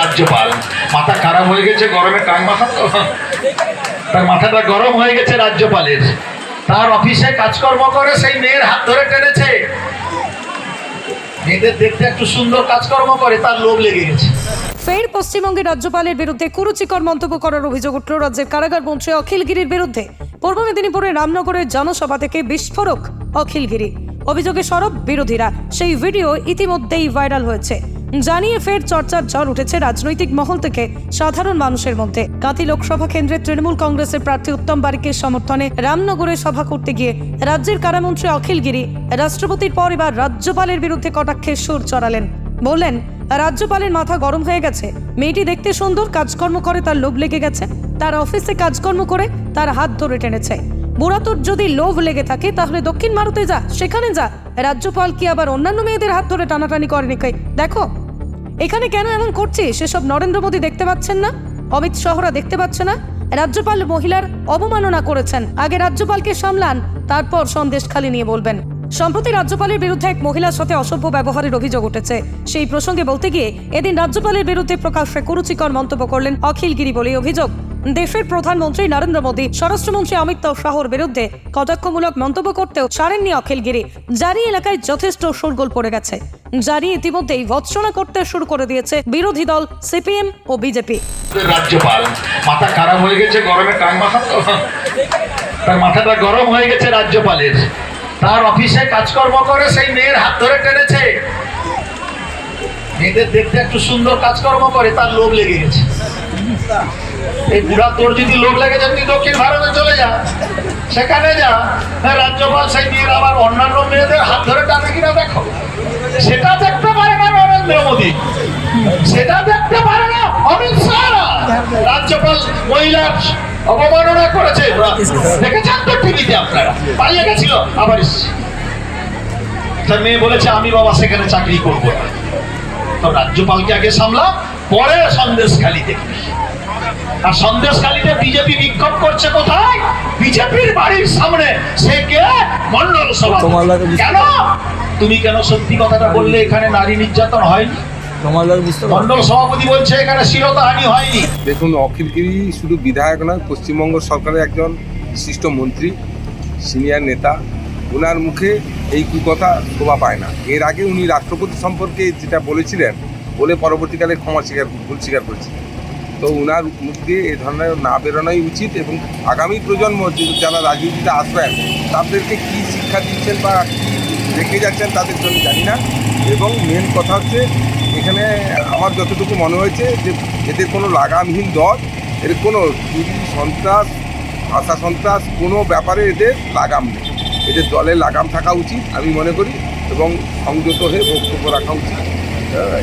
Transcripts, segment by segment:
রাজ্যপাল। মাথা খারাপ হয়ে গেছে, গরমে টাং মাথা তো। তার মাথাটা গরম হয়ে গেছে রাজ্যপালের। তার অফিসে কাজকর্ম করে, সেই মেয়ের হাত ধরে টেনেছে। মেয়েদের দেখতে একটু সুন্দর কাজকর্ম করে, তার লোভ লেগে গেছে। ফের পশ্চিমবঙ্গের রাজ্যপালের বিরুদ্ধে কুরুচিকর মন্তব্য করার অভিযোগ উঠল রাজ্যের কারাগার মন্ত্রী অখিল গিরির বিরুদ্ধে। পূর্ব মেদিনীপুরের রামনগরের জনসভা থেকে বিস্ফোরক অখিল গিরি অভিযোগে সরব বিরোধীরা। সেই ভিডিও ইতিমধ্যেই ভাইরাল হয়েছে। জানিয়ে ফের চর্চার ঝড় উঠেছে রাজনৈতিক মহল থেকে সাধারণ মানুষের মধ্যে। কাতি লোকসভা কেন্দ্রের তৃণমূল কংগ্রেসের প্রার্থী উত্তম বারিকের সমর্থনে রামনগরে সভা করতে গিয়ে রাজ্যের কারামন্ত্রী অখিল গিরি রাষ্ট্রপতির পর এবার রাজ্যপালের বিরুদ্ধে কটাক্ষের সুর চড়ালেন। বললেন, রাজ্যপালের মাথা গরম হয়ে গেছে। মেয়েটি দেখতে সুন্দর, কাজকর্ম করে, তার লোভ লেগে গেছে। তার অফিসে কাজকর্ম করে, তার হাত ধরে টেনেছে। বুড়া তোর যদি লোভ লেগে থাকে, তাহলে দক্ষিণ ভারতে যা, সেখানে যা। রাজ্যপাল কি আবার অন্যান্য মেয়েদের হাত ধরে টানাটানি করেনি? দেখো। এখানে কেন এমন করছে? সেসব নরেন্দ্র মোদী দেখতে পাচ্ছেন না? অমিত শাহরা দেখতে পাচ্ছে না? রাজ্যপাল মহিলার অবমাননা করেছেন। আগে রাজ্যপালকে সামলান, তারপর সন্দেশ খালি নিয়ে বলবেন। সম্প্রতি রাজ্যপালের বিরুদ্ধে এক মহিলার সাথে অসভ্য ব্যবহারের অভিযোগ উঠেছে। সেই প্রসঙ্গে বলতে গিয়ে, এদিন রাজ্যপালের বিরুদ্ধে প্রকাশ্যে কুরুচিকর মন্তব্য করলেন অখিল গিরি বলে অভিযোগ। দেশের প্রধানমন্ত্রী নরেন্দ্র মোদী, স্বরাষ্ট্রমন্ত্রী অমিত শাহর বিরুদ্ধে কটাক্ষমূলক মন্তব্য করতেও ছাড়েননি অখিল গিরি। জারি এলাকায় যথেষ্ট শোরগোল পড়ে গেছে। জারি ইতিমধ্যেই ভৎসনা করতে শুরু করে দিয়েছে বিরোধী দল, সিপিএম ও বিজেপি। রাজ্যপাল, মাথা খারাপ হয়ে গেছে, গরমে টাং তার মাথাটা গরম হয়ে গেছে রাজ্যপালের। তার অফিসে কাজকর্ম করে সেই মেয়ের হাত ধরে টেনেছে। মেয়েদের দেখতে একটু সুন্দর কাজকর্ম করে, তার লোভ লেগে গেছে। এই বুড়া তোর যদি লোভ লেগে তুই দক্ষিণ ভারতে চলে যা। সেখানে যা। হ্যাঁ, রাজ্যপাল সেই মেয়ের আবার অন্যান্য মেয়েদের হাত ধরে টানে কিনা দেখো। সেটা দেখতে পারে না নরেন্দ্র মোদী। সেটা দেখতে পারে না অমিত শাহ। রাজ্যপাল মহিলার অবমাননা করেছে। দেখেছেন তো টিভিতে আপনারা? পালিয়ে গেছিল আবার তার মেয়ে বলেছে আমি বাবা সেখানে চাকরি করব না। তো রাজ্যপালকে আগে সামলা পরে সন্দেশ খালি দেখবি। আর সন্দেশখালীতে বিজেপি বিক্ষোভ করছে কোথায়? বিজেপির বাড়ির সামনে। সে কে? মন্ডল সভা। কেন? তুমি কেন সত্যি কথাটা বললে? এখানে নারী নির্যাতন হয়নি। তোমার লাগে বুঝতে পারো মন্ডল সভাপতি বলছে এখানে শিরতাহানি হয়নি। দেখুন অখিলগিরি শুধু বিধায়ক নয় পশ্চিমবঙ্গ সরকারের একজন বিশিষ্ট মন্ত্রী সিনিয়র নেতা ওনার মুখে এই কুকথা শোভা পায় না। এর আগে উনি রাষ্ট্রপতি সম্পর্কে যেটা বলেছিলেন বলে পরবর্তীকালে ক্ষমা স্বীকার ভুল স্বীকার করেছিলেন। তো ওনার মুখ দিয়ে এ ধরনের না বেরোনোই উচিত এবং আগামী প্রজন্ম যারা রাজনীতিতে আসবেন, তাদেরকে কী শিক্ষা দিচ্ছেন বা কী রেখে যাচ্ছেন তাদের জন্য জানি না। এবং মেন কথা হচ্ছে, এখানে আমার যতটুকু মনে হয়েছে যে এদের কোনো লাগামহীন দল, এর কোনো চুরি, সন্ত্রাস, ভাষা সন্ত্রাস কোনো ব্যাপারে এদের লাগাম নেই। এদের দলের লাগাম থাকা উচিত আমি মনে করি এবং সংযত হয়ে বক্তব্য রাখা উচিত।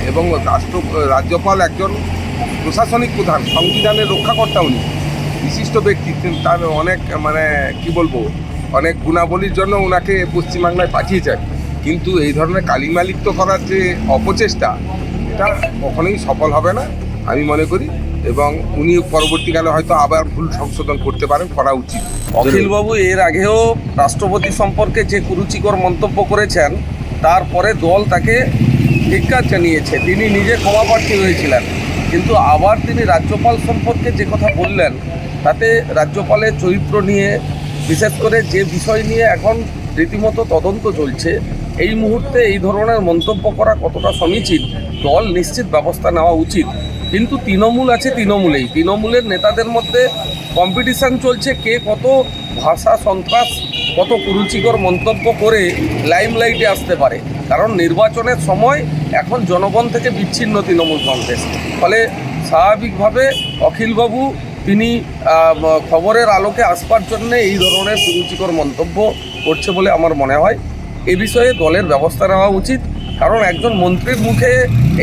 এবং রাষ্ট্র, রাজ্যপাল একজন প্রশাসনিক প্রধান সংবিধানের রক্ষাকর্তা উনি। বিশিষ্ট ব্যক্তি তার অনেক মানে কি বলব অনেক গুণাবলীর জন্য ওনাকে পশ্চিমবাংলায় পাঠিয়েছেন। কিন্তু এই ধরনের কালিমালিপ্ত করার যে অপচেষ্টা এটা কখনোই সফল হবে না আমি মনে করি। এবং উনি পরবর্তীকালে হয়তো আবার ভুল সংশোধন করতে পারেন করা উচিত। অখিলবাবু এর আগেও রাষ্ট্রপতি সম্পর্কে যে কুরুচিকর মন্তব্য করেছেন তারপরে দল তাকে ধিক্কার জানিয়েছে। তিনি নিজে ক্ষমাপ্রার্থী হয়েছিলেন। কিন্তু আবার তিনি রাজ্যপাল সম্পর্কে যে কথা বললেন, তাতে রাজ্যপালের চরিত্র নিয়ে, বিশেষ করে যে বিষয় নিয়ে এখন রীতিমতো তদন্ত চলছে, এই মুহূর্তে এই ধরনের মন্তব্য করা কতটা সমীচীন, দল নিশ্চিত ব্যবস্থা নেওয়া উচিত। কিন্তু তৃণমূল আছে তৃণমূলেই। তৃণমূলের নেতাদের মধ্যে কম্পিটিশান চলছে, কে কত ভাষা সন্ত্রাস কত কুরুচিকর মন্তব্য করে লাইমলাইটে আসতে পারে। কারণ নির্বাচনের সময় এখন জনগণ থেকে বিচ্ছিন্ন তৃণমূল কংগ্রেস। ফলে স্বাভাবিকভাবে অখিলবাবু তিনি খবরের আলোকে আসবার জন্য এই ধরনের কুরুচিকর মন্তব্য করছে বলে আমার মনে হয়। এ বিষয়ে দলের ব্যবস্থা নেওয়া উচিত। কারণ একজন মন্ত্রীর মুখে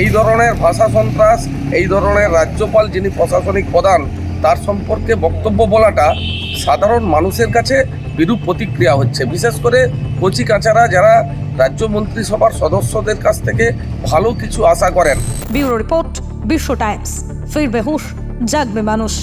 এই ধরনের ভাষা সন্ত্রাস, এই ধরনের রাজ্যপাল যিনি প্রশাসনিক প্রধান, তার সম্পর্কে বক্তব্য বলাটা সাধারণ মানুষের কাছে বিরূপ প্রতিক্রিয়া হচ্ছে। বিশেষ করে কচি কাঁচারা যারা রাজ্য মন্ত্রিসভার সদস্যদের কাছ থেকে ভালো কিছু আশা করেন। Bureau report Bishwa Times. ফিরবে হুঁশ জাগবে মানুষ।